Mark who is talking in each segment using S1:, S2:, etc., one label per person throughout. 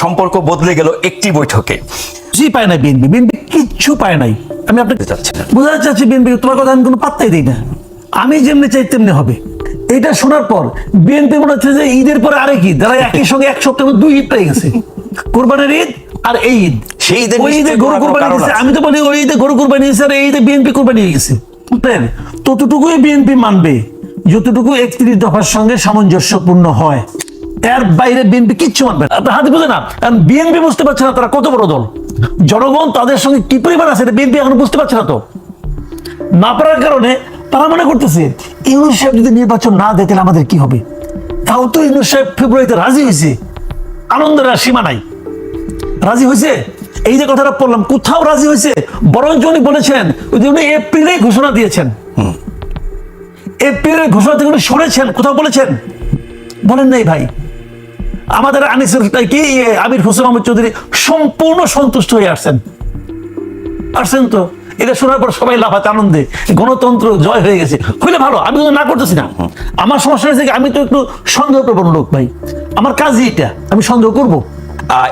S1: সম্পর্ক বদলে গেল একটি বৈঠকে।
S2: কিছুই পায় না বিএনপি। বিএনপি কিচ্ছু পায় নাই। আমি আপনাকে
S1: চাচ্ছি না।
S2: বোঝাতে চাচ্ছি বিএনপি তোমার কথা আমি কোনো পাত্তাই দিই না। আমি যেমনি চাই তেমনি হবে। এটা শোনার পর বিএনপি মনে হচ্ছে যে ঈদের পরে আরেক ঈদ। তারা একই সঙ্গে এক সপ্তাহের মধ্যে দুই ঈদ পেয়ে গেছে। কোরবানির ঈদ আর এই ঈদ।
S1: সেই ঈদের
S2: ওই ঈদে গরু কোরবানি দিয়েছে আমি তো বলি ওই ঈদে গরু কোরবানি দিয়েছে আর এই ঈদে বিএনপি কোরবানি হয়ে গেছে। বুঝলেন ততটুকুই বিএনপি মানবে। যতটুকু একত্রিশ দফার সঙ্গে সামঞ্জস্যপূর্ণ হয়। এর বাইরে বিএনপি কিচ্ছু মানবে না। হাতে বুঝে না, কারণ বিএনপি বুঝতে পারছে না তারা কত বড় দল। জনগণ তাদের সঙ্গে কি পরিমাণ আছে বিএনপি এখন বুঝতে পারছে না তো। না পারার কারণে তারা মনে করতেছে, ইউনুস সাহেব যদি নির্বাচন না দেয়, তাহলে আমাদের কি হবে? তাও তো ইউনুস সাহেব ফেব্রুয়ারিতে রাজি হয়েছে। আনন্দের আর সীমা নাই। রাজি হয়েছে? এই যে কথাটা বললাম, কোথাও রাজি হয়েছে? বরঞ্চ উনি বলেছেন উনি এপ্রিলে ঘোষণা দিয়েছেন। এপ্রিলের ঘোষণা থেকে উনি সরেছেন, কোথাও বলেছেন? বলেন নাই ভাই। আমাদের আনিসুর কি? ইয়ে, আমির হোসেন আহমদ চৌধুরী সম্পূর্ণ সন্তুষ্ট হয়ে আসছেন। আসছেন তো? এটা শোনার পর সবাই লাফাতে আনন্দে। গণতন্ত্র জয় হয়ে গেছে। হইলে ভালো আমি কিন্তু না করতেছি না। আমার সমস্যা হয়েছে আমি তো একটু সন্দেহ প্রবণ লোক ভাই। আমার কাজই এটা আমি সন্দেহ করব।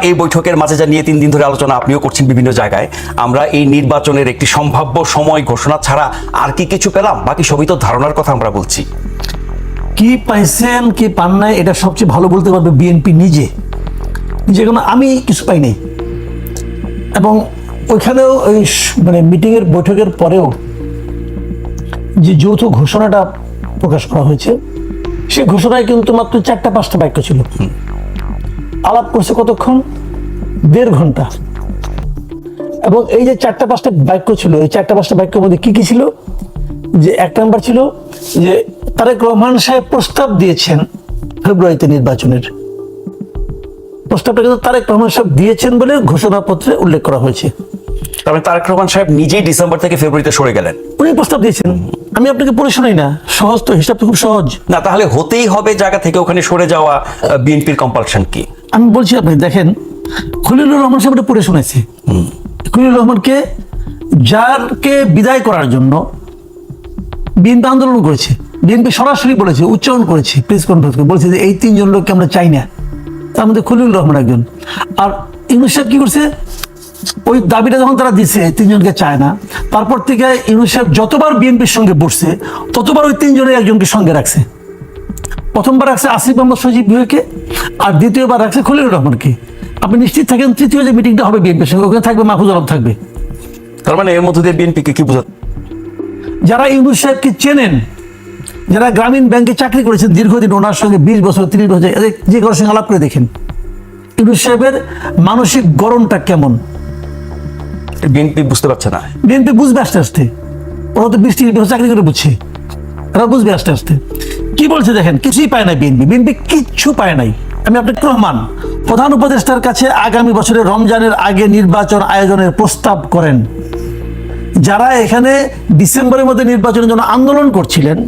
S1: এই বৈঠকের মাঝে যা নিয়ে তিন দিন ধরে আলোচনা আপনিও করছেন বিভিন্ন জায়গায় আমরা এই নির্বাচনের একটি সম্ভাব্য সময় ঘোষণা ছাড়া আর কি কিছু পেলাম? বাকি সবই তো ধারণার কথা আমরা বলছি।
S2: কি পাইছেন, কি পান নাই, এটা সবচেয়ে ভালো বলতে পারবে বিএনপি নিজে। নিজে কোনো? আমি কিছু পাই নাই। এবং ওইখানেও ওই মানে মিটিংয়ের বৈঠকের পরেও যে যৌথ ঘোষণাটা প্রকাশ করা হয়েছে, সে ঘোষণায় কিন্তু মাত্র চারটা, পাঁচটা বাক্য ছিল। আলাপ করছে কতক্ষণ? দেড় ঘণ্টা। এবং এই যে চারটা, পাঁচটা বাক্য ছিল, এই চারটা, পাঁচটা বাক্যের মধ্যে কি কি ছিল? যে এক নাম্বার ছিল যে তারেক রহমান সাহেব প্রস্তাব দিয়েছেন ফেব্রুয়ারিতে নির্বাচনের। প্রস্তাবটা কিন্তু তারেক রহমান সাহেব দিয়েছেন বলে ঘোষণাপত্রে উল্লেখ করা হয়েছে।
S1: তবে তারেক রহমান সাহেব নিজেই ডিসেম্বর থেকে ফেব্রুয়ারিতে সরে গেলেন।
S2: উনি প্রস্তাব দিয়েছেন। আমি আপনাকে পড়ে শোনাই না। সহজ তো হিসাবটা খুব সহজ।
S1: না তাহলে হতেই হবে জায়গা থেকে ওখানে সরে যাওয়া বিএনপির কম্পালশন কি?
S2: আমি বলছি আপনি দেখেন খলিলুর রহমান সাহেব পড়ে শুনেছে। খলিলুর রহমানকে যারকে বিদায় করার জন্য বিএনপি আন্দোলন করেছে বিএনপি সরাসরি বলেছে উচ্চারণ করেছে প্রেস কনফারেন্স করে বলেছে যে এই তিনজন লোককে আমরা চাই না। তার মধ্যে খলিলুর রহমান একজন। আর ইউনুস সাহেব কি করছে? ওই দাবিটা যখন তারা দিছে তিনজনকে চায় না তারপর থেকে ইউনুস সাহেব যতবার বিএনপির সঙ্গে বসছে ততবার ওই তিনজনের একজনকে সঙ্গে রাখছে। প্রথমবার রাখছে আসিফ মোহাম্মদ সজীব ভুঁইয়াকে আর দ্বিতীয়বার রাখছে খলিলুর রহমানকে। আপনি নিশ্চিত থাকেন তৃতীয় যে মিটিংটা হবে বিএনপির সঙ্গে ওখানে থাকবে মাহফুজ আলম থাকবে।
S1: তার মানে এর মধ্যে দিয়ে বিএনপিকে কি বোঝা
S2: যারা ইউনুস সাহেবকে চেনেন যারা গ্রামীণ ব্যাংকে চাকরি করেছেন দীর্ঘদিন ওনার সঙ্গে বিশ বছর তিরিশ বছর এদের যে কারোর সঙ্গে আলাপ করে দেখেন। ইউনুস সাহেবের মানসিক গরমটা কেমন?
S1: বিএনপি বুঝতে পারছে না।
S2: বিএনপি বুঝবে আস্তে আস্তে। ওরা তো বিশ তিরিশ বছর চাকরি করে বুঝছে। ওরা বুঝবে আস্তে আস্তে। কি বলছে দেখেন কিছুই পায় না বিএনপি। বিএনপি কিচ্ছু পায় নাই। আমি আপনাকে রহমান প্রধান উপদেষ্টার কাছে আগামী বছরের রমজানের আগে নির্বাচন আয়োজনের প্রস্তাব করেন। যারা এখানে ডিসেম্বরের মধ্যে নির্বাচনের জন্য আন্দোলন করছিলেন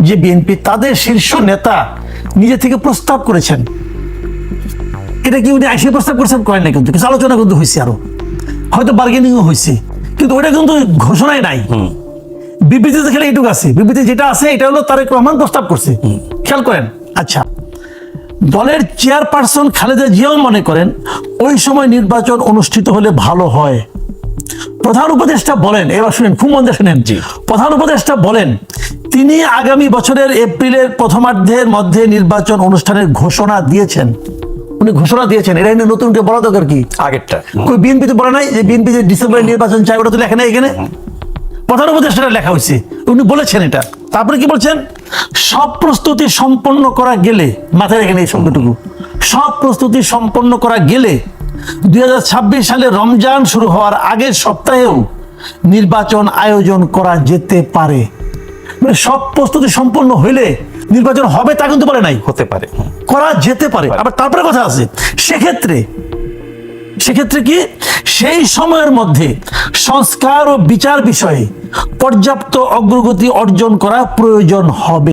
S2: যে বিএনপি তাদের শীর্ষ নেতা নিজে থেকে প্রস্তাব করেছেন। এটা কি উনি আইসি প্রস্তাব করেছেন? করেন না কিন্তু। কিছু আলোচনা কিন্তু হয়েছে আরও। হয়তো বার্গেনিংও হয়েছে কিন্তু ওটা কিন্তু ঘোষণায় নাই। বিবৃতিতে খেলে এটুকু আছে। বিবৃতি যেটা আছে এটা হলো তারেক রহমান প্রস্তাব করছে। খেয়াল করেন। আচ্ছা দলের চেয়ারপারসন খালেদা জিয়াও মনে করেন ওই সময় নির্বাচন অনুষ্ঠিত হলে ভালো হয়। প্রধান উপদেষ্টা বলেন এবার শুনেন খুব মন দিয়ে শুনেন। প্রধান উপদেষ্টা বলেন তিনি আগামী বছরের এপ্রিলের প্রথমার্ধের মধ্যে নির্বাচন অনুষ্ঠানের ঘোষণা দিয়েছেন। উনি ঘোষণা দিয়েছেন এটা এনে নতুন কেউ বলা দরকার কি?
S1: আগেরটা।
S2: কই বিএনপি তো বলে নাই যে বিএনপি যে ডিসেম্বরে নির্বাচন চাই ওটা তো লেখা নাই এখানে? প্রধান উপদেষ্টাটা লেখা হয়েছে উনি বলেছেন এটা। তারপরে কি বলছেন? সব প্রস্তুতি সম্পন্ন করা গেলে মাথায় রেখে এই শব্দটুকু। সব প্রস্তুতি সম্পন্ন করা গেলে দুই হাজার ছাব্বিশ সালে রমজান শুরু হওয়ার আগের সপ্তাহেও নির্বাচন আয়োজন করা যেতে পারে। মানে সব প্রস্তুতি সম্পন্ন হইলে নির্বাচন হবে তা কিন্তু বলে নাই।
S1: হতে পারে।
S2: করা যেতে পারে। আবার তারপরে কথা আছে সেক্ষেত্রে সেক্ষেত্রে কি? সেই সময়ের মধ্যে সংস্কার ও বিচার বিষয়ে পর্যাপ্ত অগ্রগতি অর্জন করা প্রয়োজন হবে।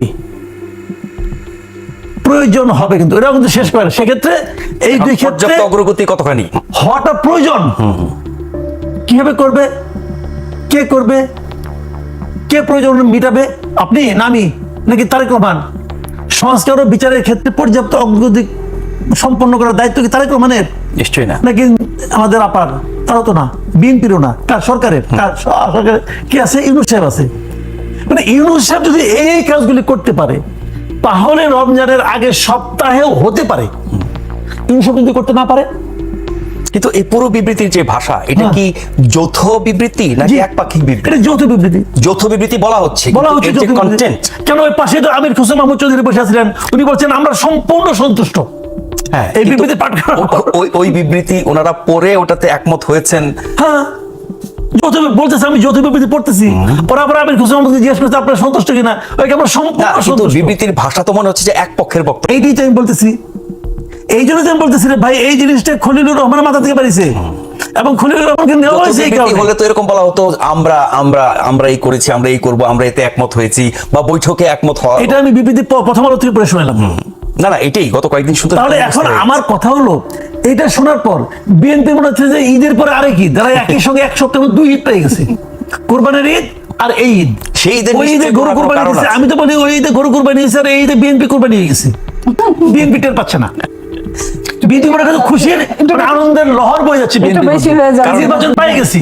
S2: প্রয়োজন হবে কিন্তু এটাও কিন্তু শেষ করে সেক্ষেত্রে এই দুই ক্ষেত্রে
S1: অগ্রগতি কতখানি?
S2: হওয়াটা প্রয়োজন। কীভাবে করবে? কে করবে? কে প্রয়োজন মিটাবে? আপনি নামি নাকি তারেক রহমান? সংস্কার ও বিচারের ক্ষেত্রে পর্যাপ্ত অগ্রগতি সম্পন্ন করার দায়িত্ব কি তারেক রহমানের?
S1: নিশ্চয়ই না।
S2: নাকি আমাদের আপার? তারা তো না বিএনপিরও না কার সরকারের? কার সরকারের কি আছে? ইউনুস সাহেব আছে। মানে ইউনুস সাহেব যদি এই কাজগুলি করতে পারে তাহলে রমজানের আগে সপ্তাহেও হতে পারে। ইউনুস সাহেব যদি করতে না পারে
S1: কিন্তু এই পুরো বিবৃতির যে ভাষা এটা
S2: হ্যাঁ।
S1: কি যৌথ বিবৃতি নাকি একপাক্ষিক বিবৃতি?
S2: এটা যৌথ বিবৃতি।
S1: যৌথ বিবৃতি বলা হচ্ছে
S2: বলা হচ্ছে
S1: যে কন্টেন্ট
S2: কেন ওই পাশে তো আমির হোসেন মাহমুদ চৌধুরী বসে আছিলেন? উনি বলছেন আমরা সম্পূর্ণ সন্তুষ্ট।
S1: হ্যাঁ
S2: এই বিবৃতি পাঠ করা
S1: ওই ওই বিবৃতি ওনারা পড়ে ওটাতে একমত হয়েছেন?
S2: হ্যাঁ। যৌথ বলতেছে আমি যৌথ বিবৃতি পড়তেছি। পরে আবার আমির হোসেন মাহমুদকে জিজ্ঞেস করতে আপনারা সন্তুষ্ট কিনা? ওই আমরা
S1: না
S2: সম্পূর্ণ সন্তুষ্ট।
S1: বিবৃতির ভাষা তো মনে হচ্ছে যে এক পক্ষের বক্তব্য।
S2: এইটাই তো আমি বলতেছি। এই জন্য তো আমি বলতেছি রে ভাই এই জিনিসটা খলিলুর রহমানের মাথা থেকে পারিছে এবং খলিলুর রহমানকে নেওয়া হয়েছে এই কারণে।
S1: হলে তো এরকম বলা হতো আমরা আমরা আমরা এই করেছি আমরা এই করব আমরা এতে একমত হয়েছি বা বৈঠকে একমত হওয়া
S2: এটা আমি বিবৃতি প্রথম আলো থেকে পড়ে শুনলাম।
S1: না না এটাই গত কয়েকদিন শুনতে
S2: তাহলে এখন আমার কথা হলো এটা শোনার পর বিএনপি মনে হচ্ছে যে ঈদের পরে আরেক ঈদ তারা একই সঙ্গে এক সপ্তাহ দুই ঈদ পেয়ে গেছে। কোরবানির ঈদ আর এই ঈদ।
S1: সেই ঈদের
S2: ওই ঈদে গরু কোরবানি দিয়েছে আমি তো বলি ওই ঈদে গরু কোরবানি দিয়েছে আর এই ঈদে বিএনপি কোরবানি হয়ে গেছে বিএনপি টের পাচ্ছে না বিএনপি মনে খুশির মানে আনন্দের লহর বয়ে যাচ্ছে। নির্বাচন পাই গেছি।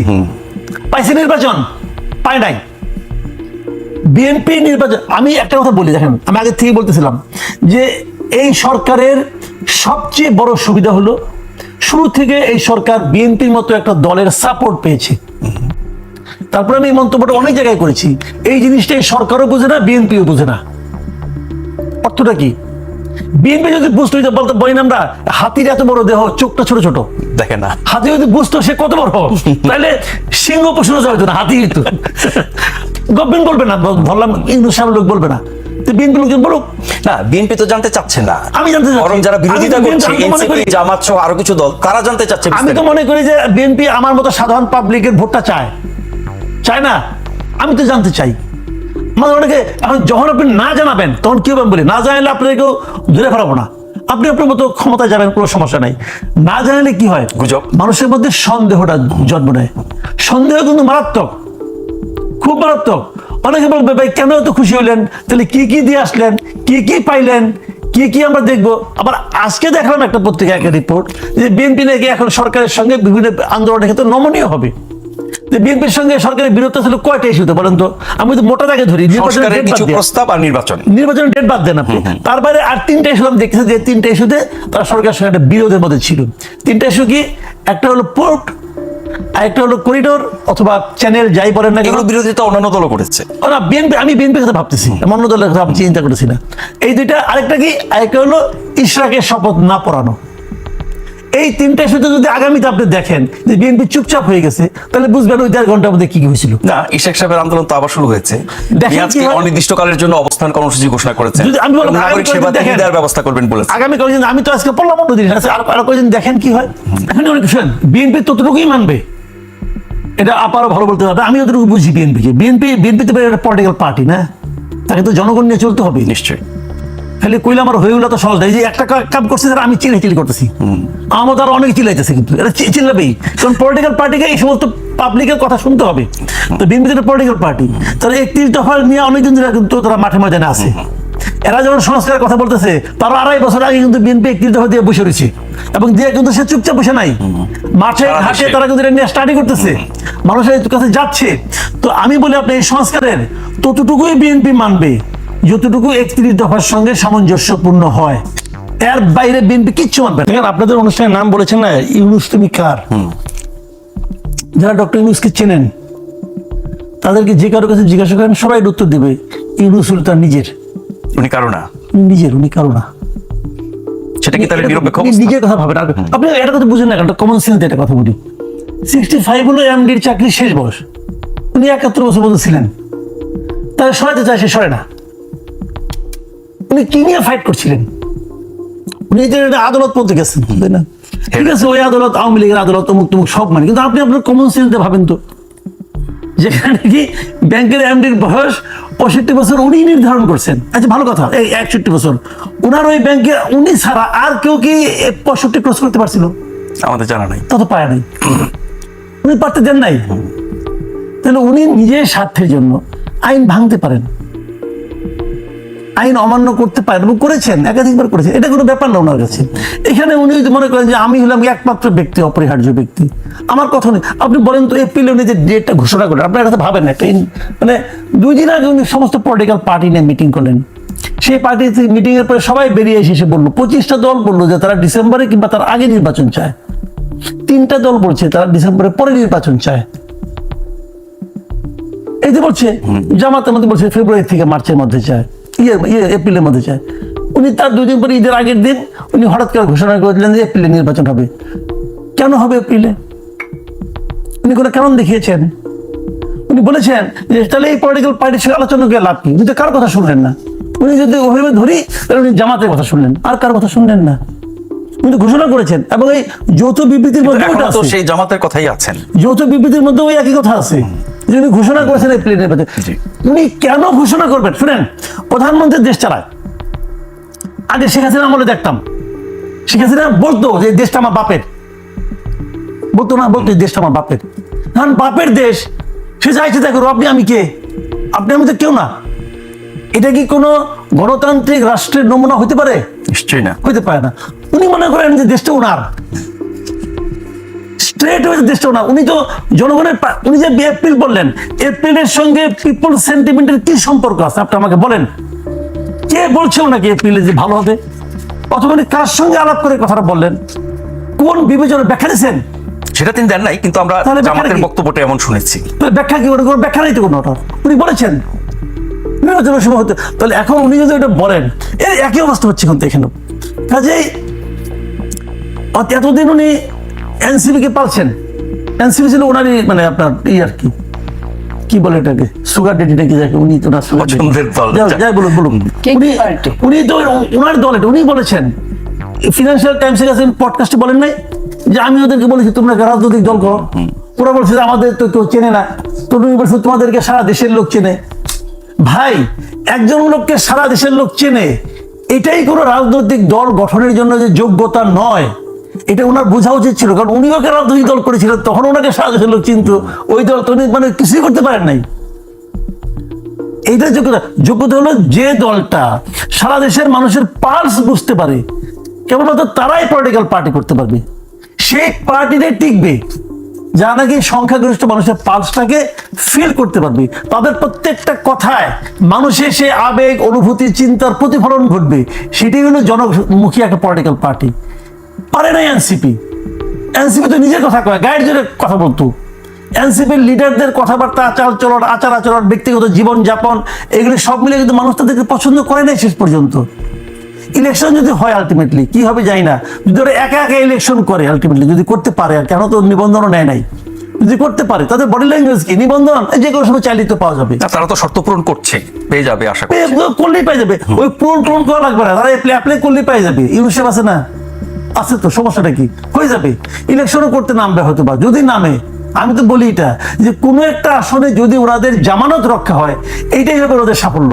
S2: পাইছি নির্বাচন পাই নাই। বিএনপি নির্বাচন আমি একটা কথা বলি দেখেন আমি আগে থেকে বলতেছিলাম যে এই সরকারের সবচেয়ে বড় সুবিধা হলো শুরু থেকে এই সরকার বিএনপির মতো একটা দলের সাপোর্ট পেয়েছে। তারপরে আমি এই মন্তব্যটা অনেক জায়গায় করেছি। এই জিনিসটা এই সরকারও বোঝে না বিএনপিও বোঝে না। অর্থটা কি? বিএনপি যদি বুঝতে হইতো বলতে বলি না আমরা হাতির এত বড় দেহ চোখটা ছোট ছোট।
S1: দেখে না।
S2: হাতি যদি বুঝতো সে কত বড় তাহলে সিংহ পোষণ যাবে না হাতি হইতো। গভর্নমেন্ট বলবে না বল- বললাম সাহেব লোক বলবে না। বিএনপি লোকজন বলুক।
S1: না বিএনপি তো জানতে চাচ্ছে না।
S2: আমি জানতে।
S1: বরং যারা বিরোধিতা করছে এনসিপি জামাত সহ আরও কিছু দল তারা জানতে চাচ্ছে
S2: আমি তো মনে করি যে বিএনপি আমার মতো সাধারণ পাবলিকের ভোটটা চায়। চায় না? আমি তো জানতে চাই। আমাদের অনেকে এখন যখন আপনি না জানাবেন তখন কি হবে আমি বলি না জানালে আপনাকেও ধরে ফেরাবো না। আপনি আপনার মতো ক্ষমতায় যাবেন কোনো সমস্যা নাই। না জানালে কি হয়?
S1: গুজব।
S2: মানুষের মধ্যে সন্দেহটা জন্ম নেয়। সন্দেহ কিন্তু মারাত্মক। খুব মারাত্মক। অনেকে বলবে ভাই কেন এত খুশি হলেন? তাহলে কি কি দিয়ে আসলেন? কি কি পাইলেন? কি কি আমরা দেখব? আবার আজকে দেখলাম একটা পত্রিকা একটা রিপোর্ট যে বিএনপি নাকি এখন সরকারের সঙ্গে বিভিন্ন আন্দোলনের ক্ষেত্রে নমনীয় হবে। বিএনপির সঙ্গে সরকারের বিরোধ ছিল কয়টা ইস্যুতে বলেন তো? আমি তো মোটা দাগে ধরি।
S1: প্রস্তাব আর নির্বাচন।
S2: নির্বাচনের ডেট বাদ দেন আপনি। তার বাইরে আর তিনটা ইস্যু আমি দেখেছি যে তিনটা ইস্যুতে তারা সরকারের সঙ্গে একটা বিরোধের মধ্যে ছিল। তিনটা ইস্যু কি? একটা হলো পোর্ট হলো করিডোর অথবা চ্যানেল যাই বলেন না
S1: এগুলো বিরোধিতা অন্যান্য দলও করেছে।
S2: না বিএনপি আমি বিএনপির কথা ভাবতেছি। অন্য দলের কথা চিন্তা করেছি না। এই দুইটা আরেকটা কি? আরেকটা হলো ইশরাকের শপথ না পড়ানো। এই তিনটা শুধু যদি আগামীতে আপনি দেখেন যে বিএনপি চুপচাপ হয়ে গেছে তাহলে বুঝবেন ওই দেড় ঘণ্টার মধ্যে কি কি হয়েছিল।
S1: না ইশেক সাহেবের আন্দোলন তো আবার শুরু হয়েছে।
S2: হয়?
S1: অনির্দিষ্টকালের জন্য অবস্থান কর্মসূচি ঘোষণা করেছেন।
S2: যদি আমি বললাম,
S1: নাগরিক সেবা
S2: দেখেন।
S1: দেওয়ার ব্যবস্থা করবেন বলেছে
S2: আগামী কয়েকদিন আমি তো আজকে পড়লাম অন্য জিনিস আছে আর আরও কয়েকদিন দেখেন কি হয়। এখন অনেক বিএনপি ততটুকুই মানবে। এটা আপারও ভালো বলতে হবে। আমি যতটুকু বুঝি বিএনপিকে বিএনপি বিএনপি তো পলিটিক্যাল পার্টি না? তাকে তো জনগণ নিয়ে চলতে হবে।
S1: নিশ্চয়ই।
S2: খালি কইলে আমার হয়ে উঠল তো সহজ না। এই যে একটা কাম করছে স্যার আমি চিলাই চিলি করতেছি। আমার দ্বারা অনেক চিলাইতেছে কিন্তু। এটা চিল্লাবেই কারণ পলিটিক্যাল পার্টিকে এই সমস্ত পাবলিকের কথা শুনতে হবে। তো বিএনপি একটা পলিটিক্যাল পার্টি তারা একত্রিশ দফা নিয়ে অনেকদিন ধরে কিন্তু তারা মাঠে ময়দানে আছে। এরা যখন সংস্কারের কথা বলতেছে তারা আড়াই বছর আগে কিন্তু বিএনপি একত্রিশ দফা দিয়ে বসে রয়েছে। এবং দিয়ে কিন্তু সে চুপচাপ বসে নাই। মাঠে ঘাটে তারা কিন্তু এটা নিয়ে স্টাডি করতেছে। মানুষের কাছে যাচ্ছে। তো আমি বলি আপনি এই সংস্কারের ততটুকুই বিএনপি মানবে। যতটুকু একত্রিশ দফার সঙ্গে সামঞ্জস্যপূর্ণ হয়। এর বাইরে বিএনপি কিচ্ছু মানবে না। দেখেন আপনাদের অনুষ্ঠানের নাম বলেছেন না ইউনুস তুমি কার? যারা ডক্টর ইউনুসকে চেনেন তাদেরকে যে কারও কাছে জিজ্ঞাসা করেন সবাই উত্তর দেবে ইউনুস হলো তার নিজের।
S1: উনি কারও না?
S2: নিজের উনি কারও না।
S1: সেটা কি তাহলে নিরপেক্ষ?
S2: নিজের কথা ভাবেন। আপনি এটা কথা বুঝেন না একটা কমন সেন্স এটা কথা বলি। সিক্সটি ফাইভ হলো এমডির চাকরি শেষ বয়স। উনি একাত্তর বছর পর্যন্ত ছিলেন। তাহলে সরাতে চায় সে সরে না। উনি কি নিয়ে ফাইট করছিলেন? উনি যে আদালত পর্যন্ত গেছেন তাই না? ঠিক আছে ওই আদালত আওয়ামী লীগের আদালত অমুক তমুক সব মানে কিন্তু আপনি আপনার কমন সেন্স ভাবেন তো। যেখানে কি ব্যাংকের এমডির বয়স পঁয়ষট্টি বছর উনি নির্ধারণ করছেন। আচ্ছা ভালো কথা এই একষট্টি বছর। ওনার ওই ব্যাংকে উনি ছাড়া আর কেউ কি পঁয়ষট্টি ক্রস করতে পারছিল?
S1: আমাদের জানা নাই।
S2: তা তো পায় নাই। উনি পারতে দেন নাই। তাহলে উনি নিজের স্বার্থের জন্য আইন ভাঙতে পারেন। আইন অমান্য করতে পারেন এবং করেছেন একাধিকবার করেছেন। এটা কোনো ব্যাপার না ওনার কাছে। এখানে উনি যদি মনে করেন যে আমি হলাম একমাত্র ব্যক্তি অপরিহার্য ব্যক্তি আমার কথা নেই আপনি বলেন তো এপ্রিলে উনি যে ডেটটা ঘোষণা করেন আপনার কাছে ভাবেন একটা মানে দুই দিন আগে উনি সমস্ত পলিটিক্যাল পার্টি নিয়ে মিটিং করলেন। সেই পার্টি মিটিং এর পরে সবাই বেরিয়ে এসে এসে বলল পঁচিশটা দল বলল যে তারা ডিসেম্বরে কিংবা তার আগে নির্বাচন চায়। তিনটা দল বলছে তারা ডিসেম্বরের পরে নির্বাচন চায়। এই যে বলছে জামাত আমাদের বলছে ফেব্রুয়ারি থেকে মার্চের মধ্যে চায়। ইয়ে ইয়ে এপ্রিলের মধ্যে চায় উনি তার পরে ঈদের আগের দিন উনি হঠাৎ করে ঘোষণা যে এপ্রিলে নির্বাচন হবে। কেন হবে এপ্রিলে উনি কোনো কেমন দেখিয়েছেন? উনি বলেছেন যে তাহলে এই পলিটিক্যাল পার্টির সঙ্গে আলোচনা করে লাভ কি? উনি তো কার কথা শুনলেন না? উনি যদি ওভাবে ধরি তাহলে উনি জামাতের কথা শুনলেন। আর কার কথা শুনলেন না? উনি ঘোষণা করেছেন। এবং এই যৌথ বিবৃতির মধ্যে।
S1: সেই জামাতের কথাই আছেন।
S2: যৌথ বিবৃতির মধ্যে ওই একই কথা আছে। যে উনি ঘোষণা করেছেন এই মধ্যে
S1: জি।
S2: উনি কেন ঘোষণা করবেন? শুনেন প্রধানমন্ত্রী দেশ চালায়। আগে শেখ হাসিনা আমলে দেখতাম। শেখ হাসিনা বলতো যে দেশটা আমার বাপের। বলতো না বলতো দেশটা আমার বাপের। কারণ বাপের দেশ সে চাইছে করো আপনি আমি কে? আপনি আমি তো কেউ না। এটা কি কোনো গণতান্ত্রিক রাষ্ট্রের নমুনা হতে পারে?
S1: নিশ্চয়ই না।
S2: হইতে পারে না। উনি মনে করেন যে দেশটা ওনার। স্ট্রেট হয়ে দেশটা ওনার উনি তো জনগণের উনি যে এপ্রিল বললেন এপ্রিলের সঙ্গে পিপল সেন্টিমেন্টের কি সম্পর্ক আছে? আপনি আমাকে বলেন। কে বলছে ওনাকে এপ্রিলে যে ভালো হবে? অথবা উনি কার সঙ্গে আলাপ করে কথাটা বললেন? কোন বিবেচনা ব্যাখ্যা দিয়েছেন?
S1: সেটা তিনি দেন নাই কিন্তু আমরা জামাতের? বক্তব্যটা এমন শুনেছি।
S2: ব্যাখ্যা কি? কোনো ব্যাখ্যা নেই তো কোনো ওটা উনি বলেছেন। নির্বাচনের সময় হতে তাহলে এখন উনি যদি ওটা বলেন এর একই অবস্থা হচ্ছে কিন্তু এখানে কাজেই এতদিন উনি এনসিপি কে পালছেন? এনসিপি ছিল ওনারই মানে আপনার এই আর কি। কি বলে এটাকে? সুগার ডেডি নাকি যাকে উনি তো না সুগার যাই বলুন বলুন। উনি। উনি তো ওনার দল এটা উনি বলেছেন। ফিনান্সিয়াল টাইমসের কাছে পডকাস্টে বলেন নাই যে আমি ওদেরকে বলেছি তোমরা রাজনৈতিক দল করো। ওরা বলছে যে আমাদের তো কেউ চেনে না। তো তুমি বলছো তোমাদেরকে সারা দেশের লোক চেনে। ভাই একজন লোককে সারা দেশের লোক চেনে। এটাই কোনো রাজনৈতিক দল গঠনের জন্য যে যোগ্যতা নয়। এটা ওনার বোঝা উচিত ছিল, কারণ উনিও ওকে দুই দল করেছিলেন? তখন ওনাকে দেশের লোক চিনত ওই দল তো উনি মানে কিছুই করতে পারেন নাই। এইটা যোগ্যতা। যোগ্যতা হলো যে দলটা সারা দেশের মানুষের পালস বুঝতে পারে, কেবলমাত্র তারাই পলিটিক্যাল পার্টি করতে পারবে। সেই পার্টিতে টিকবে, যা নাকি সংখ্যাগরিষ্ঠ মানুষের পালসটাকে ফিল করতে পারবে। তাদের প্রত্যেকটা কথায় মানুষের সে আবেগ, অনুভূতি, চিন্তার প্রতিফলন ঘটবে। সেটাই হলো জনমুখী একটা পলিটিক্যাল পার্টি পারে না এনসিপি। এনসিপি তো নিজের কথা কয় গাইড জোরে কথা বলতো। এনসিপির লিডারদের কথাবার্তা আচার চলন আচার আচরণ ব্যক্তিগত জীবন যাপন এগুলো সব মিলে কিন্তু মানুষ তাদেরকে পছন্দ করে নাই শেষ পর্যন্ত। ইলেকশন যদি হয় আলটিমেটলি কি হবে যাই না। যদি ওরা একা একা ইলেকশন করে আলটিমেটলি যদি করতে পারে আর কেন তো নিবন্ধনও নেয় নাই। যদি করতে পারে তাদের বডি ল্যাঙ্গুয়েজ কি? নিবন্ধন এই যে কোনো সময় চালিত পাওয়া যাবে।
S1: তারা তো শর্ত পূরণ করছে পেয়ে যাবে আশা
S2: পেয়ে
S1: করছি
S2: করলেই পাই যাবে। ওই পূরণ পূরণ করা লাগবে না। তারা অ্যাপ্লাই করলেই পাই যাবে। ইউনিসেফ আছে না? আছে তো, সমস্যাটা কি? হয়ে যাবে? ইলেকশনও করতে নামবে হয়তো বা যদি নামে। আমি তো বলি এটা, যে কোনো একটা আসনে যদি ওনাদের জামানত রক্ষা হয়, এইটাই হবে ওদের সাফল্য।